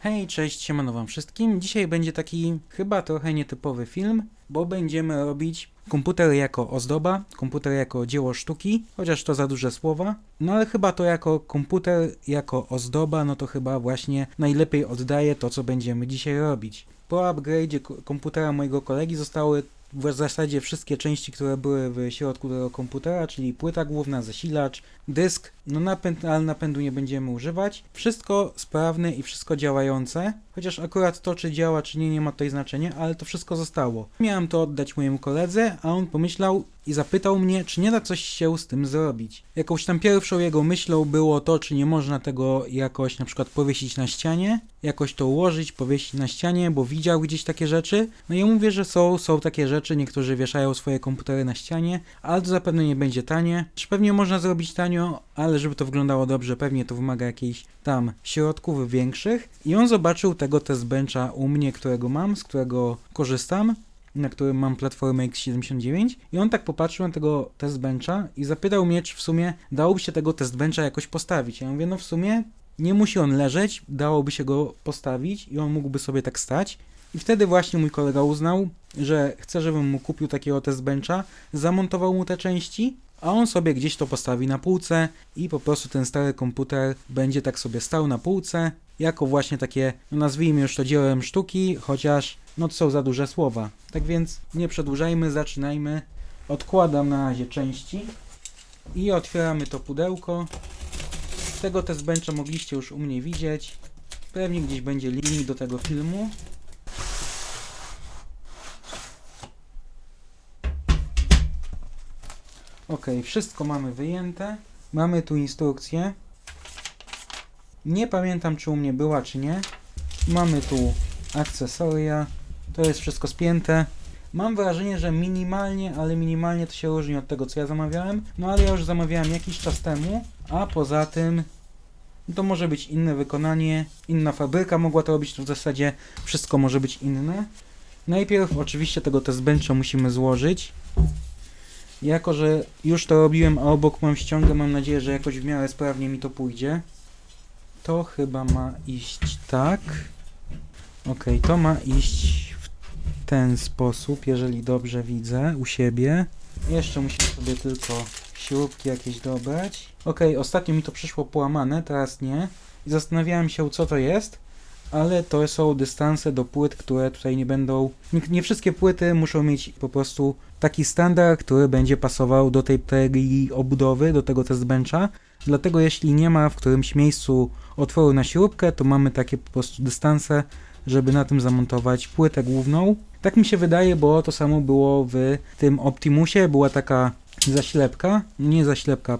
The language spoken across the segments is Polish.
Hej, cześć, siemano wam wszystkim. Dzisiaj będzie taki chyba trochę nietypowy film, bo będziemy robić komputer jako ozdoba, komputer jako dzieło sztuki, chociaż to za duże słowa. No ale chyba to jako komputer, jako ozdoba, no to chyba właśnie najlepiej oddaje to, co będziemy dzisiaj robić. Po upgrade'zie ko- komputera mojego kolegi zostały w zasadzie wszystkie części, które były w środku tego komputera, czyli płyta główna, zasilacz, dysk, no napęd, ale napędu nie będziemy używać. Wszystko sprawne i wszystko działające, chociaż akurat to, czy działa, czy nie, nie ma tutaj znaczenia, ale to wszystko zostało. Miałem to oddać mojemu koledze, a on pomyślał i zapytał mnie, czy nie da coś się z tym zrobić. Jakąś tam pierwszą jego myślą było to, czy nie można tego jakoś na przykład powiesić na ścianie, jakoś to ułożyć, powiesić na ścianie, bo widział gdzieś takie rzeczy. No ja mówię, że są, są takie rzeczy, niektórzy wieszają swoje komputery na ścianie, ale to zapewne nie będzie tanie. Czy pewnie można zrobić tanio, ale żeby to wyglądało dobrze, pewnie to wymaga jakichś tam środków większych. I on zobaczył tego test bencha u mnie, którego mam, z którego korzystam na którym mam platformę X79 i on tak popatrzył na tego test bencha i zapytał mnie, czy w sumie dałoby się tego test bencha jakoś postawić. Ja mówię, no w sumie nie musi on leżeć, dałoby się go postawić i on mógłby sobie tak stać. I wtedy właśnie mój kolega uznał, że chce, żebym mu kupił takiego test bencha, zamontował mu te części, a on sobie gdzieś to postawi na półce i po prostu ten stary komputer będzie tak sobie stał na półce, jako właśnie takie, no nazwijmy już to dziełem sztuki, chociaż no to są za duże słowa. Tak więc nie przedłużajmy, zaczynajmy. Odkładam na razie części i otwieramy to pudełko. Tego test bencha mogliście już u mnie widzieć. Pewnie gdzieś będzie link do tego filmu. Ok, wszystko mamy wyjęte. Mamy tu instrukcję. Nie pamiętam, czy u mnie była, czy nie. Mamy tu akcesoria. To jest wszystko spięte. Mam wrażenie, że minimalnie, ale minimalnie to się różni od tego, co ja zamawiałem. No ale ja już zamawiałem jakiś czas temu, a poza tym to może być inne wykonanie, inna fabryka mogła to robić, to w zasadzie wszystko może być inne. Najpierw oczywiście tego test bencha musimy złożyć. Jako, że już to robiłem, a obok mam ściągę, mam nadzieję, że jakoś w miarę sprawnie mi to pójdzie. To chyba ma iść tak. Ok, to ma iść ten sposób, jeżeli dobrze widzę u siebie. Jeszcze musimy sobie tylko śrubki jakieś dobrać. Ok, ostatnio mi to przyszło połamane, teraz nie. I zastanawiałem się, co to jest, ale to są dystanse do płyt, które tutaj nie będą. Nie, nie wszystkie płyty muszą mieć po prostu taki standard, który będzie pasował do tej, tej obudowy, do tego test. Dlatego jeśli nie ma w którymś miejscu otworu na śrubkę, to mamy takie po prostu dystanse, żeby na tym zamontować płytę główną. Tak mi się wydaje, bo to samo było w tym Optimusie, była taka zaślepka, nie zaślepka,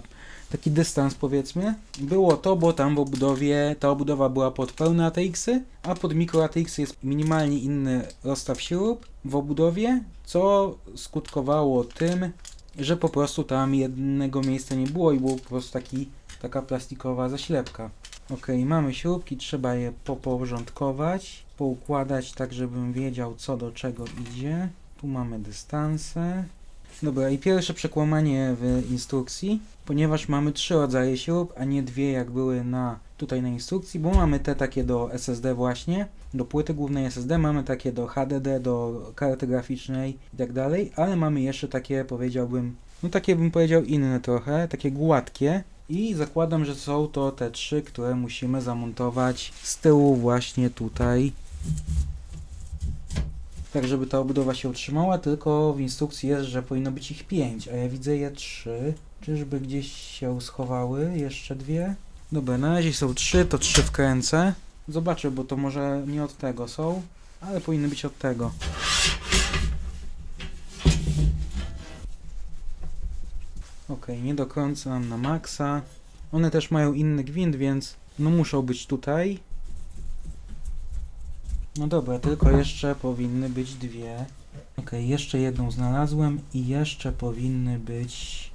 taki dystans powiedzmy. Było to, bo tam w obudowie, ta obudowa była pod pełne ATX-y, a pod mikro ATX jest minimalnie inny rozstaw śrub w obudowie, co skutkowało tym, że po prostu tam jednego miejsca nie było i było po prostu taki, taka plastikowa zaślepka. Ok, mamy śrubki, trzeba je poporządkować, poukładać tak, żebym wiedział co do czego idzie. Tu mamy dystanse. Dobra, i pierwsze przekłamanie w instrukcji, ponieważ mamy trzy rodzaje śrub, a nie dwie jak były na tutaj na instrukcji, bo mamy te takie do SSD właśnie, do płyty głównej SSD, mamy takie do HDD, do karty graficznej i tak dalej, ale mamy jeszcze takie powiedziałbym, no takie bym powiedział inne trochę, takie gładkie i zakładam, że są to te trzy, które musimy zamontować z tyłu właśnie tutaj tak żeby ta obudowa się utrzymała, tylko w instrukcji jest, że powinno być ich 5, a ja widzę je 3. Czyżby gdzieś się schowały jeszcze dwie? Dobra, na razie są 3, to 3 wkręcę. Zobaczę, bo to może nie od tego są, ale powinny być od tego. Ok, nie dokręcam na maksa. One też mają inny gwint, więc no muszą być tutaj. No dobra, tylko jeszcze powinny być dwie. Ok, jeszcze jedną znalazłem i jeszcze powinny być.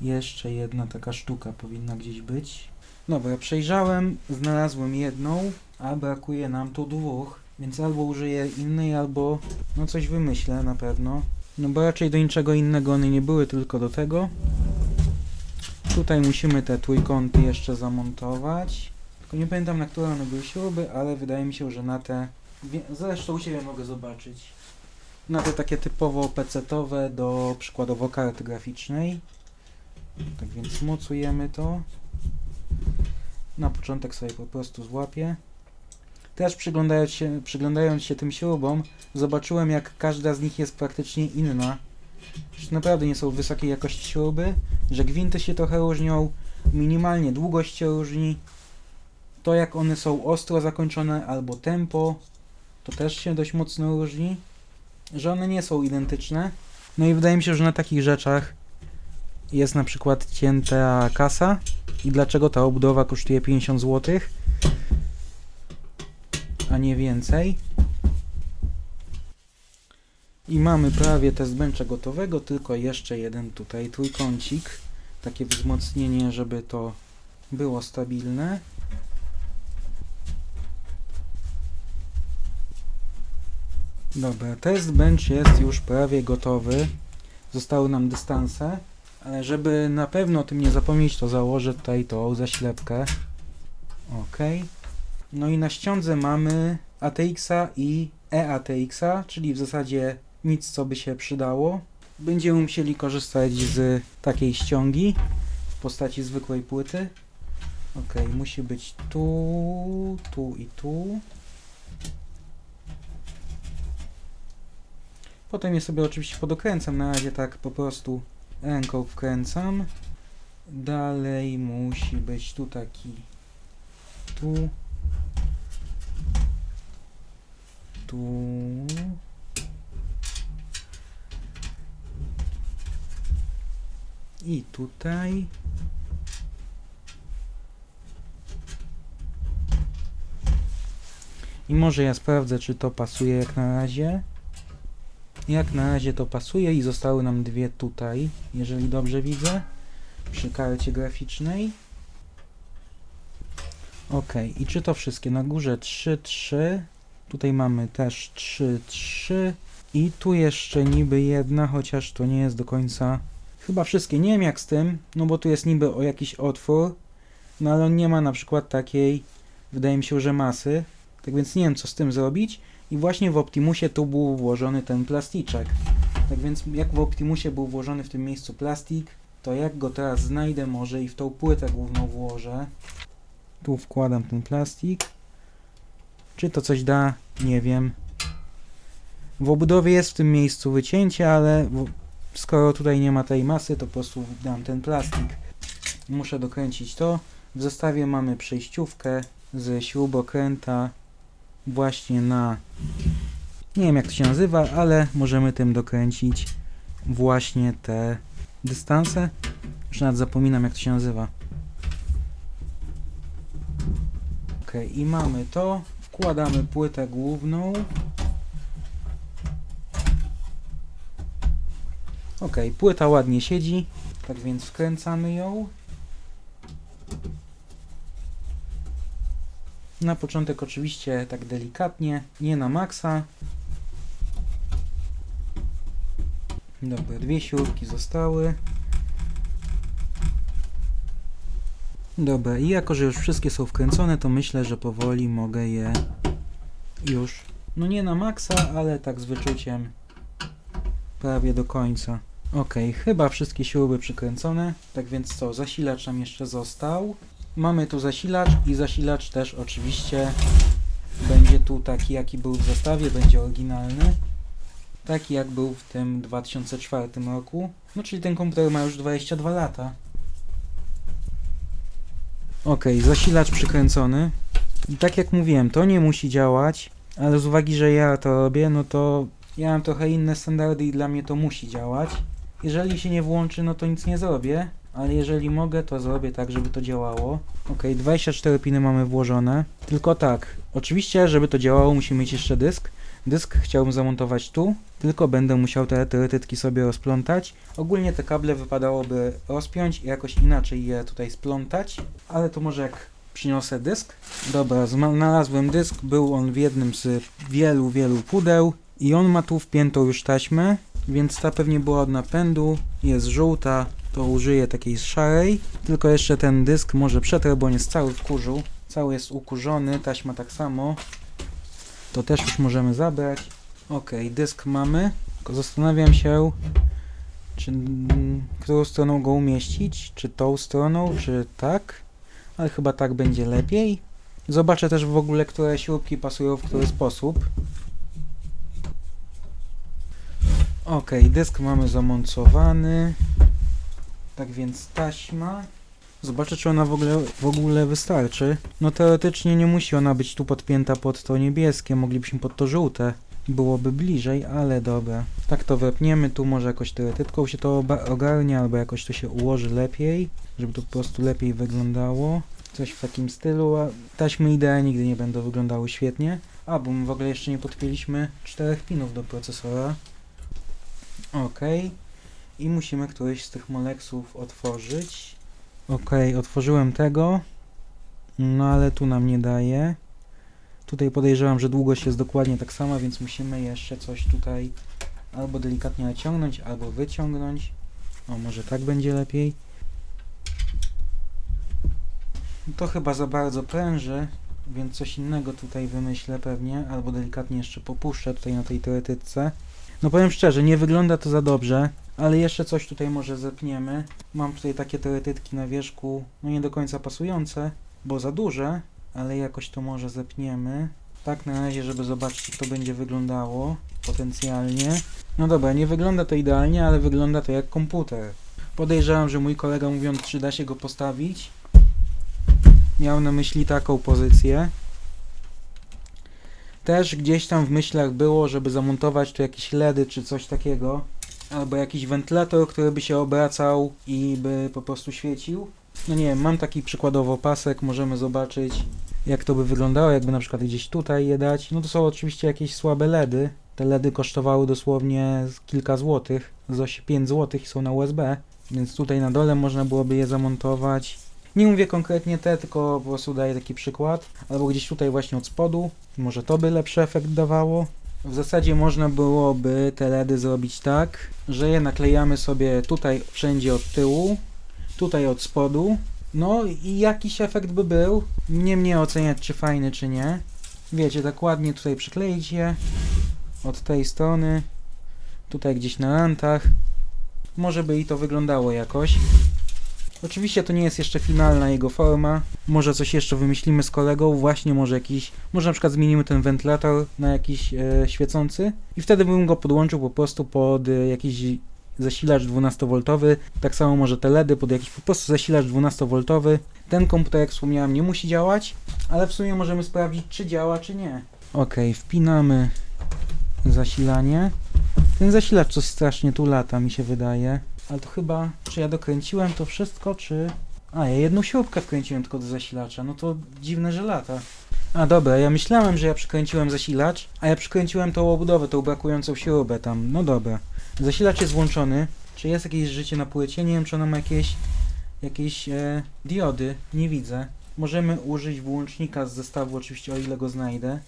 Jeszcze jedna taka sztuka powinna gdzieś być. Dobra, przejrzałem, znalazłem jedną, a brakuje nam tu dwóch. Więc albo użyję innej, albo no coś wymyślę na pewno. No bo raczej do niczego innego one nie były, tylko do tego. Tutaj musimy te trójkąty jeszcze zamontować. Tylko nie pamiętam na które one były śruby, ale wydaje mi się, że na te... Zresztą u siebie mogę zobaczyć. Na te takie typowo PC-towe do przykładowo karty graficznej. Tak więc mocujemy to. Na początek sobie po prostu złapię. Też przyglądając się, przyglądając się tym śrubom, zobaczyłem jak każda z nich jest praktycznie inna. Że naprawdę nie są wysokiej jakości śruby, że gwinty się trochę różnią, minimalnie długość się różni. To jak one są ostro zakończone albo tempo, to też się dość mocno różni. Że one nie są identyczne. No i wydaje mi się, że na takich rzeczach jest na przykład cięta kasa i dlaczego ta obudowa kosztuje 50 zł, a nie więcej. I mamy prawie test bencha gotowego, tylko jeszcze jeden tutaj trójkącik. Takie wzmocnienie, żeby to było stabilne. Dobra, test bench jest już prawie gotowy. Zostały nam dystanse. Ale żeby na pewno o tym nie zapomnieć, to założę tutaj tą zaślepkę. Ok. No i na ściądze mamy ATX-a i EATX-a, czyli w zasadzie nic co by się przydało. Będziemy musieli korzystać z takiej ściągi w postaci zwykłej płyty. Ok, musi być tu, tu i tu. Potem je sobie oczywiście podokręcam, na razie tak po prostu ręką wkręcam. Dalej musi być tu taki, tu, tu. I tutaj. I może ja sprawdzę, czy to pasuje jak na razie. Jak na razie to pasuje i zostały nam dwie tutaj, jeżeli dobrze widzę, przy karcie graficznej. Ok, i czy to wszystkie? Na górze 3, 3. Tutaj mamy też 3, 3. I tu jeszcze niby jedna, chociaż to nie jest do końca. Chyba wszystkie. Nie wiem jak z tym, no bo tu jest niby o jakiś otwór. No ale on nie ma na przykład takiej, wydaje mi się, że masy. Tak więc nie wiem co z tym zrobić. I właśnie w Optimusie tu był włożony ten plasticzek. Tak więc jak w Optimusie był włożony w tym miejscu plastik, to jak go teraz znajdę może i w tą płytę główną włożę. Tu wkładam ten plastik. Czy to coś da? Nie wiem. W obudowie jest w tym miejscu wycięcie, ale skoro tutaj nie ma tej masy, to po prostu dam ten plastik. Muszę dokręcić to. W zestawie mamy przejściówkę z śrubokręta właśnie na nie wiem jak to się nazywa, ale możemy tym dokręcić właśnie te dystanse. Już nawet zapominam jak to się nazywa. Ok, i mamy to. Wkładamy płytę główną. Ok, płyta ładnie siedzi, tak więc wkręcamy ją. Na początek oczywiście tak delikatnie, nie na maksa. Dobra, dwie siurki zostały. Dobra, i jako, że już wszystkie są wkręcone, to myślę, że powoli mogę je już, no nie na maksa, ale tak z wyczuciem prawie do końca. Ok, chyba wszystkie śruby przykręcone, tak więc co, zasilacz nam jeszcze został. Mamy tu zasilacz i zasilacz też oczywiście będzie tu taki jaki był w zestawie, będzie oryginalny. Taki jak był w tym 2004 roku. No czyli ten komputer ma już 22 lata. Ok, zasilacz przykręcony. I tak jak mówiłem, to nie musi działać, ale z uwagi, że ja to robię, no to ja mam trochę inne standardy i dla mnie to musi działać. Jeżeli się nie włączy, no to nic nie zrobię, ale jeżeli mogę, to zrobię tak, żeby to działało. Ok, 24 piny mamy włożone. Tylko tak, oczywiście, żeby to działało, musimy mieć jeszcze dysk. Dysk chciałbym zamontować tu, tylko będę musiał te teoretytki sobie rozplątać. Ogólnie te kable wypadałoby rozpiąć i jakoś inaczej je tutaj splątać, ale to może jak przyniosę dysk. Dobra, znalazłem dysk, był on w jednym z wielu, wielu pudeł i on ma tu wpiętą już taśmę, więc ta pewnie była od napędu, jest żółta, to użyję takiej szarej, tylko jeszcze ten dysk może przetrę, bo on jest cały w kurzu, Cały jest ukurzony, taśma tak samo. To też już możemy zabrać. Ok, dysk mamy. Tylko zastanawiam się, czy którą stroną go umieścić? Czy tą stroną, czy tak? Ale chyba tak będzie lepiej. Zobaczę też w ogóle, które śrubki pasują w który sposób. Ok, dysk mamy zamontowany. Tak więc taśma. Zobaczę, czy ona w ogóle, w ogóle wystarczy. No teoretycznie nie musi ona być tu podpięta pod to niebieskie, moglibyśmy pod to żółte. Byłoby bliżej, ale dobra. Tak to wepniemy, tu może jakoś teoretytką się to ogarnie, albo jakoś to się ułoży lepiej, żeby to po prostu lepiej wyglądało. Coś w takim stylu, taśmy idea nigdy nie będą wyglądały świetnie. A, bo my w ogóle jeszcze nie podpięliśmy czterech pinów do procesora. Ok. I musimy któryś z tych moleksów otworzyć. Ok, otworzyłem tego. No ale tu nam nie daje. Tutaj podejrzewam, że długość jest dokładnie tak sama, więc musimy jeszcze coś tutaj albo delikatnie naciągnąć, albo wyciągnąć. O, może tak będzie lepiej. To chyba za bardzo pręży, więc coś innego tutaj wymyślę pewnie, albo delikatnie jeszcze popuszczę tutaj na tej teoretyce. No powiem szczerze, nie wygląda to za dobrze, ale jeszcze coś tutaj może zepniemy. Mam tutaj takie teoretytki na wierzchu, no nie do końca pasujące, bo za duże, ale jakoś to może zepniemy. Tak na razie, żeby zobaczyć jak to będzie wyglądało potencjalnie. No dobra, nie wygląda to idealnie, ale wygląda to jak komputer. Podejrzewam, że mój kolega mówiąc, czy da się go postawić, miał na myśli taką pozycję. Też gdzieś tam w myślach było, żeby zamontować tu jakieś LEDy czy coś takiego. Albo jakiś wentylator, który by się obracał i by po prostu świecił. No nie wiem, mam taki przykładowo pasek, możemy zobaczyć jak to by wyglądało, jakby na przykład gdzieś tutaj je dać. No to są oczywiście jakieś słabe LEDy. Te LEDy kosztowały dosłownie kilka złotych, z 5 złotych są na USB, więc tutaj na dole można byłoby je zamontować. Nie mówię konkretnie te, tylko po prostu daję taki przykład. Albo gdzieś tutaj właśnie od spodu. Może to by lepszy efekt dawało. W zasadzie można byłoby te LEDy zrobić tak, że je naklejamy sobie tutaj wszędzie od tyłu, tutaj od spodu. No i jakiś efekt by był. Nie mnie oceniać, czy fajny, czy nie. Wiecie, tak ładnie tutaj przykleić je od tej strony, tutaj gdzieś na rantach. Może by i to wyglądało jakoś. Oczywiście to nie jest jeszcze finalna jego forma. Może coś jeszcze wymyślimy z kolegą, właśnie może jakiś, może na przykład zmienimy ten wentylator na jakiś e, świecący i wtedy bym go podłączył po prostu pod e, jakiś zasilacz 12V. Tak samo może te LEDy pod jakiś po prostu zasilacz 12V. Ten komputer, jak wspomniałem, nie musi działać, ale w sumie możemy sprawdzić, czy działa, czy nie. Ok, wpinamy zasilanie. Ten zasilacz coś strasznie tu lata, mi się wydaje. Ale to chyba, czy ja dokręciłem to wszystko, czy... A, ja jedną śrubkę wkręciłem tylko do zasilacza, no to dziwne, że lata. A dobra, ja myślałem, że ja przykręciłem zasilacz, a ja przykręciłem tą obudowę, tą brakującą śrubę tam, no dobra. Zasilacz jest włączony, czy jest jakieś życie na płycie? Nie wiem, czy ona ma jakieś, jakieś e, diody, nie widzę. Możemy użyć włącznika z zestawu, oczywiście o ile go znajdę.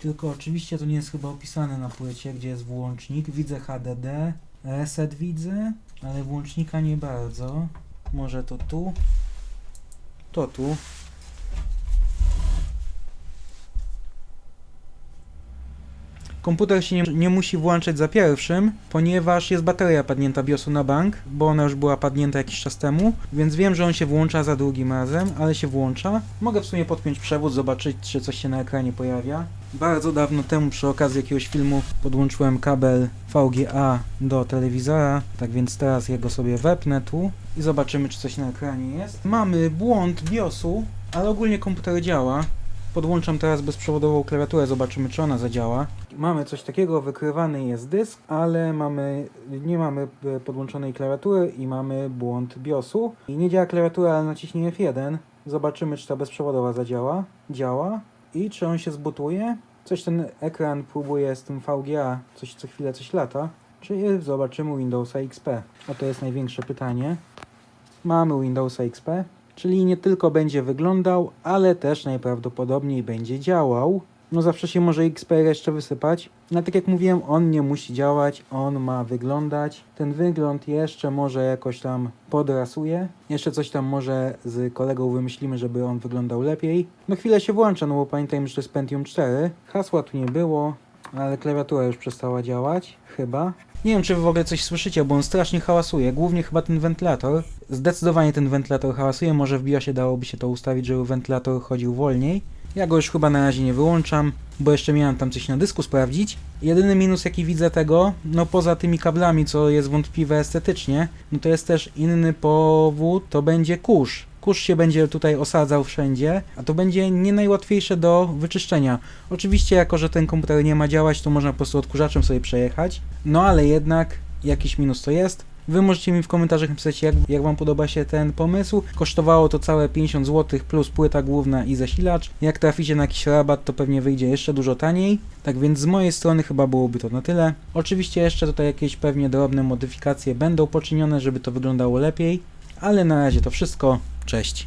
Tylko oczywiście to nie jest chyba opisane na płycie, gdzie jest włącznik. Widzę HDD, reset widzę, ale włącznika nie bardzo. Może to tu? To tu. Komputer się nie, nie musi włączać za pierwszym, ponieważ jest bateria padnięta BIOSu na bank, bo ona już była padnięta jakiś czas temu, więc wiem, że on się włącza za drugim razem, ale się włącza. Mogę w sumie podpiąć przewód, zobaczyć, czy coś się na ekranie pojawia. Bardzo dawno temu przy okazji jakiegoś filmu podłączyłem kabel VGA do telewizora, tak więc teraz jego sobie wepnę tu i zobaczymy, czy coś na ekranie jest. Mamy błąd BIOSu, ale ogólnie komputer działa. Podłączam teraz bezprzewodową klawiaturę, zobaczymy czy ona zadziała. Mamy coś takiego, wykrywany jest dysk, ale mamy, nie mamy e, podłączonej klawiatury i mamy błąd BIOSu. I nie działa klawiatura, ale naciśnij F1. Zobaczymy czy ta bezprzewodowa zadziała. Działa. I czy on się zbutuje? Coś ten ekran próbuje z tym VGA, coś co chwilę coś lata. Czy zobaczymy Windowsa XP? Oto jest największe pytanie. Mamy Windowsa XP, czyli nie tylko będzie wyglądał, ale też najprawdopodobniej będzie działał. No zawsze się może XPR jeszcze wysypać. No tak jak mówiłem, on nie musi działać, on ma wyglądać. Ten wygląd jeszcze może jakoś tam podrasuje. Jeszcze coś tam może z kolegą wymyślimy, żeby on wyglądał lepiej. No chwilę się włącza, no bo pamiętajmy, że to jest Pentium 4. Hasła tu nie było, ale klawiatura już przestała działać, chyba. Nie wiem, czy wy w ogóle coś słyszycie, bo on strasznie hałasuje. Głównie chyba ten wentylator. Zdecydowanie ten wentylator hałasuje. Może w BIOSie dałoby się to ustawić, żeby wentylator chodził wolniej. Ja go już chyba na razie nie wyłączam, bo jeszcze miałem tam coś na dysku sprawdzić. Jedyny minus jaki widzę tego, no poza tymi kablami, co jest wątpliwe estetycznie, no to jest też inny powód, to będzie kurz. Kurz się będzie tutaj osadzał wszędzie, a to będzie nie najłatwiejsze do wyczyszczenia. Oczywiście, jako że ten komputer nie ma działać, to można po prostu odkurzaczem sobie przejechać, no ale jednak jakiś minus to jest. Wy możecie mi w komentarzach napisać, jak, jak Wam podoba się ten pomysł. Kosztowało to całe 50 zł plus płyta główna i zasilacz. Jak traficie na jakiś rabat, to pewnie wyjdzie jeszcze dużo taniej. Tak więc z mojej strony chyba byłoby to na tyle. Oczywiście jeszcze tutaj jakieś pewnie drobne modyfikacje będą poczynione, żeby to wyglądało lepiej. Ale na razie to wszystko. Cześć.